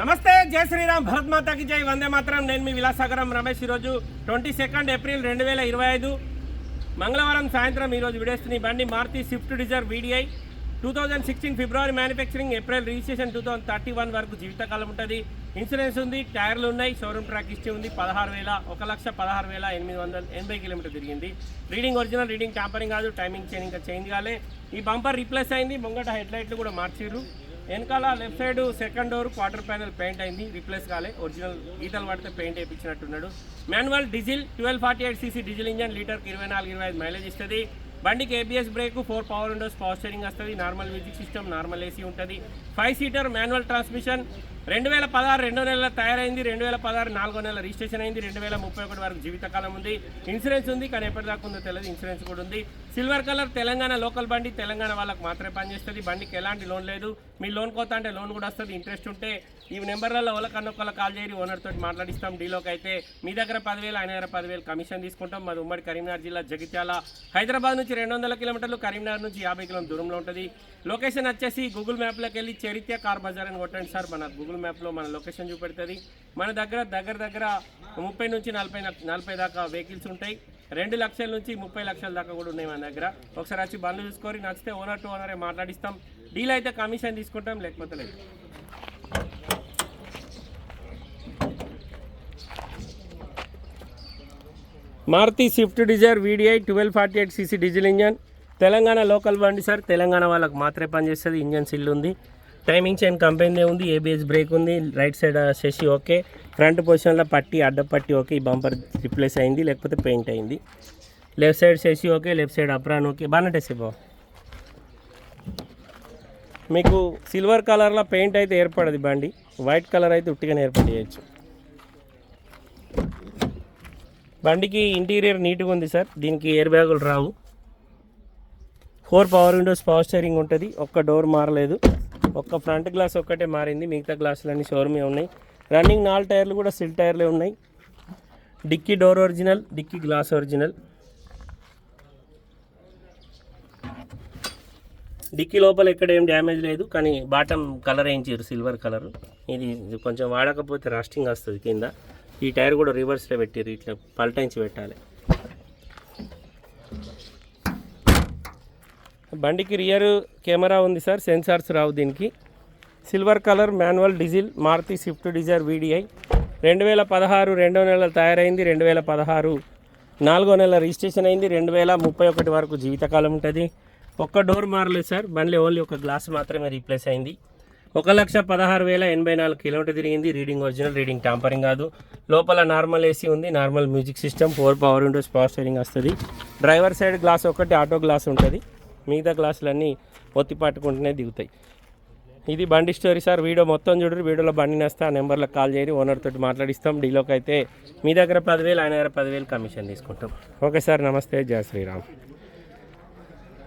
నమస్తే జై శ్రీరామ్ భరత్ మాతాకి జై వందే మాత్రం. నేను మీ విలాసాగరం రమేష్ ఈరోజు ట్వంటీ సెకండ్ ఏప్రిల్ రెండు వేల ఇరవై ఐదు మంగళవారం సాయంత్రం ఈరోజు విడేస్తున్న ఈ బండి Maruti Swift Dzire VDI. Two thousand sixteen February manufacturing April registration two thousand thirty one వరకు జీవితకాలం ఉంటుంది. ఇన్సూరెన్స్ ఉంది టైర్లు ఉన్నాయి షోరూమ్ ట్రాక్ హిస్టరీ ఉంది. పదహారు వేల ఒక లక్ష పదహారు వేల ఎనిమిది వందల ఎనభై కిలోమీటర్ తిరిగింది. రీడింగ్ ఒరిజినల్ రీడింగ్ ట్యాంపరింగ్ కాదు టైమింగ్ చైన్ ఇంకా చేంజ్ కాలే. ఈ బంపర్ రీప్లేస్ అయింది ముంగట హెడ్ లైట్లు కూడా మార్చిర్రు. వెనకాల left side second door quarter panel paint అయింది. రీప్లేస్ కాలే. ఒరిజినల్ గీతలు పడితే paint వేయించినట్టున్నాడు. Manual diesel twelve forty eight CC diesel engine లీటర్కి ఇరవై నాలుగు ఇరవై ఐదు మైలేజ్ ఇస్తుంది. బండికి ABS brake four power windows power steering వస్తుంది. Normal music system normal AC ఉంటుంది. ఫైవ్ సీటర్ మాన్యువల్ ట్రాన్స్మిషన్ రెండు వేల పదహారు రెండో నెలల తయారైంది రెండు వేల పదహారు నాలుగో నెల రిజిస్ట్రేషన్ అయింది రెండు వేల ముప్పై ఒకటి వరకు జీవితకాలం ఉంది. ఇన్సూరెన్స్ ఉంది కానీ ఎప్పటిదాకా ఉందో తెలియదు ఇన్సూరెన్స్ కూడా ఉంది. సిల్వర్ కలర్ తెలంగాణ లోకల్ బండి తెలంగాణ వాళ్ళకి మాత్రమే పనిచేస్తుంది. బండికి ఎలాంటి లోన్ లేదు. మీ లోన్ కోత అంటే లోన్ కూడా వస్తుంది ఇంట్రెస్ట్ ఉంటే. ఈ నెంబర్లలో ఒకళ్ళకన్నొక్కళ్ళ కాల్ చేయరి ఓనర్ తోటి మాట్లాడిస్తాం. డీలోకి అయితే మీ దగ్గర పదివేలు ఆయన దగ్గర పదివేలు కమిషన్ తీసుకుంటాం. మాది ఉమ్మడి కరీంనగర్ జిల్లా జగిత్యాల. హైదరాబాద్ నుంచి రెండు వందల కిలోమీటర్లు కరీంనగర్ నుంచి యాభై కిలోమీటర్ దూరంలో ఉంటుంది. లొకేషన్ వచ్చేసి గూగుల్ మ్యాప్లోకి వెళ్ళి చరిత్ర కార్ బజార్ అని కొట్టండి సార్. మన గూగుల్ మ్యాప్లో మన లొకేషన్ చూపెడుతుంది. మన దగ్గర దగ్గర దగ్గర ముప్పై నుంచి నలభై నలభై దాకా వెహికల్స్ ఉంటాయి. రెండు లక్షల నుంచి ముప్పై లక్షల దాకా కూడా ఉన్నాయి మన దగ్గర. ఒకసారి వచ్చి బండ్లు చూసుకొని నచ్చితే ఓనర్ టు ఓనరే మాట్లాడిస్తాం. డీల్ అయితే కమిషన్ తీసుకుంటాం లేకపోతే లేదు. Maruti Swift Dzire VDI twelve forty eight CC diesel engine. Telangana local బండి సార్. తెలంగాణ వాళ్ళకి మాత్రమే పనిచేస్తుంది. ఇంజన్ సిల్ ఉంది. టైమింగ్ చైన్ కంపెనీ ఉంది ఏబిఎస్ బ్రేక్ ఉంది రైట్ సైడ్ శశి ఓకే. ఫ్రంట్ పొజిషన్లో పట్టి అడ్డ పట్టి ఓకే ఈ బంపర్ రిప్లేస్ అయింది లేకపోతే పెయింట్ అయింది. Left side Shashi okay left side apron okay. బాగానే బాబు మీకు సిల్వర్ కలర్లో పెయింట్ అయితే ఏర్పడదు బండి. వైట్ కలర్ అయితే ఉట్టిగానే ఏర్పాటు చేయొచ్చు. బండికి ఇంటీరియర్ నీట్గా ఉంది సార్. దీనికి ఎయిర్ బ్యాగులు రావు. Four power windows power steering ఉంటుంది. ఒక్క డోర్ మారలేదు. ఒక్క ఫ్రంట్ గ్లాస్ ఒక్కటే మారింది. మిగతా గ్లాసులన్నీ షోరూమే ఉన్నాయి. రన్నింగ్ నాలుగు టైర్లు కూడా సిల్ టైర్లే ఉన్నాయి. Dicky door original dicky glass original. Dicky లోపల ఎక్కడ ఏం డ్యామేజ్ లేదు కానీ బాటమ్ కలర్ వేయించారు సిల్వర్ కలర్. ఇది కొంచెం వాడకపోతే రాస్టింగ్ వస్తుంది కింద. ఈ టైర్ కూడా రివర్స్లో పెట్టారు ఇట్లా పల్టాయించి పెట్టాలి. బండికి రియర్ కెమెరా ఉంది సార్ సెన్సార్స్ రావు దీనికి. Silver colour manual diesel Maruti Swift Dzire VDI. రెండు వేల పదహారు రెండో నెల తయారైంది రెండు వేల పదహారు నాలుగో నెల రిజిస్ట్రేషన్ అయింది రెండు వేల ముప్పై ఒకటి వరకు జీవితకాలం ఉంటుంది. ఒక్క డోర్ మారలేదు సార్ బండి ఓన్లీ ఒక గ్లాస్ మాత్రమే రీప్లేస్ అయింది. ఒక లక్ష పదహారు వేల ఎనభై నాలుగు కిలోమీటర్ తిరిగింది రీడింగ్ ఒరిజినల్ రీడింగ్ టాంపరింగ్ కాదు. లోపల నార్మల్ ఏసీ ఉంది normal music system four power windows power steering వస్తుంది. డ్రైవర్ సైడ్ గ్లాస్ ఒకటి ఆటో గ్లాస్ ఉంటుంది. మిగతా గ్లాసులన్నీ ఒత్తి పట్టుకుంటూనే దిగుతాయి. ఇది బండి స్టోరీ సార్. వీడియో మొత్తం చూడరు వీడియోలో బండి నేస్తా ఆ నెంబర్లో కాల్ చేయరు ఓనర్ తోటి మాట్లాడిస్తాం. డీలోకి అయితే మీ దగ్గర పదివేలు ఆయన దగ్గర పదివేలు కమిషన్ తీసుకుంటాం. Okay sir. నమస్తే. జయ శ్రీరామ్.